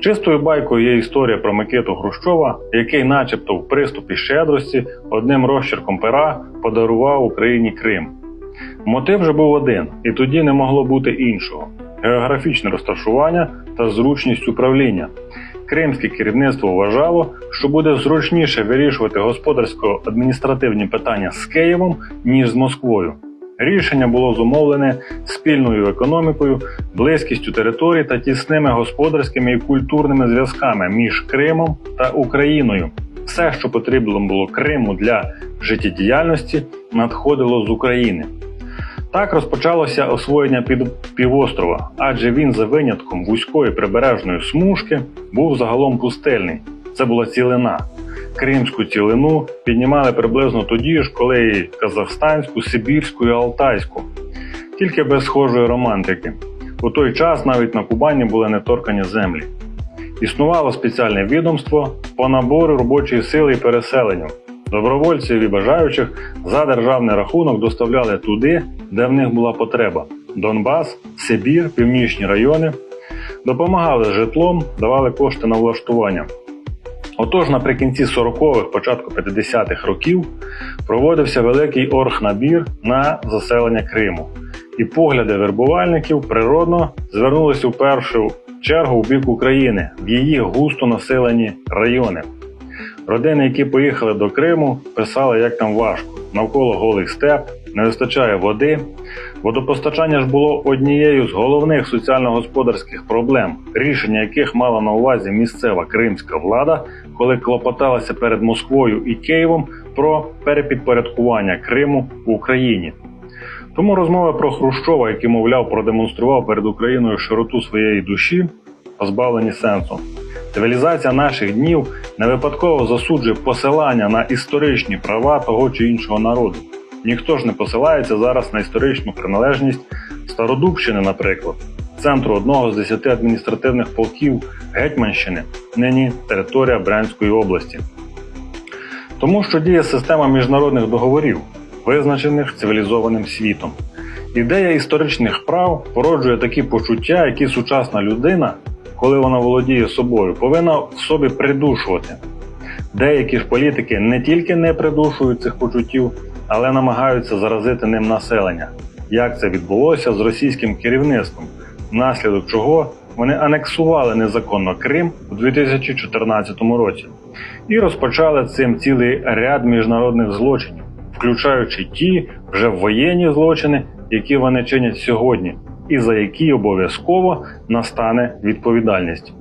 Чистою байкою є історія про Микиту Хрущова, який, начебто, в приступі щедрості одним розчерком пера подарував Україні Крим. Мотив же був один, і тоді не могло бути іншого: географічне розташування та зручність управління. Кримське керівництво вважало, що буде зручніше вирішувати господарсько-адміністративні питання з Києвом, ніж з Москвою. Рішення було зумовлене спільною економікою, близькістю територій та тісними господарськими і культурними зв'язками між Кримом та Україною. Все, що потрібно було Криму для життєдіяльності, надходило з України. Так розпочалося освоєння під півострова, адже він за винятком вузької прибережної смужки був загалом пустельний. Це була цілина. Кримську цілину піднімали приблизно тоді ж, коли і казахстанську, сибірську і алтайську, тільки без схожої романтики. У той час навіть на Кубані були неторкані землі. Існувало спеціальне відомство по набору робочої сили і переселенню. Добровольців і бажаючих за державний рахунок доставляли туди, де в них була потреба: Донбас, Сибір, північні райони. Допомагали житлом, давали кошти на влаштування. Отож, наприкінці 40-х, початку 50-х років проводився великий оргнабір на заселення Криму, і погляди вербувальників природно звернулися в першу чергу в бік України, в її густо населені райони. Родини, які поїхали до Криму, писали, як там важко. Навколо голий степ, не вистачає води. Водопостачання ж було однією з головних соціально-господарських проблем, рішення яких мала на увазі місцева кримська влада, коли клопоталася перед Москвою і Києвом про перепідпорядкування Криму в Україні. Тому розмови про Хрущова, який, мовляв, продемонстрував перед Україною широту своєї душі, позбавлені сенсу. Цивілізація наших днів не випадково засуджує посилання на історичні права того чи іншого народу. Ніхто ж не посилається зараз на історичну приналежність Стародубщини, наприклад, центру одного з десяти адміністративних полків Гетьманщини, нині територія Брянської області. Тому що діє система міжнародних договорів, визначених цивілізованим світом. Ідея історичних прав породжує такі почуття, які сучасна людина, коли вона володіє собою, повинна в собі придушувати. Деякі ж політики не тільки не придушують цих почуттів, але намагаються заразити ним населення. Як це відбулося з російським керівництвом, внаслідок чого вони анексували незаконно Крим у 2014 році і розпочали цим цілий ряд міжнародних злочинів, включаючи ті вже воєнні злочини, які вони чинять сьогодні, і за які обов'язково настане відповідальність.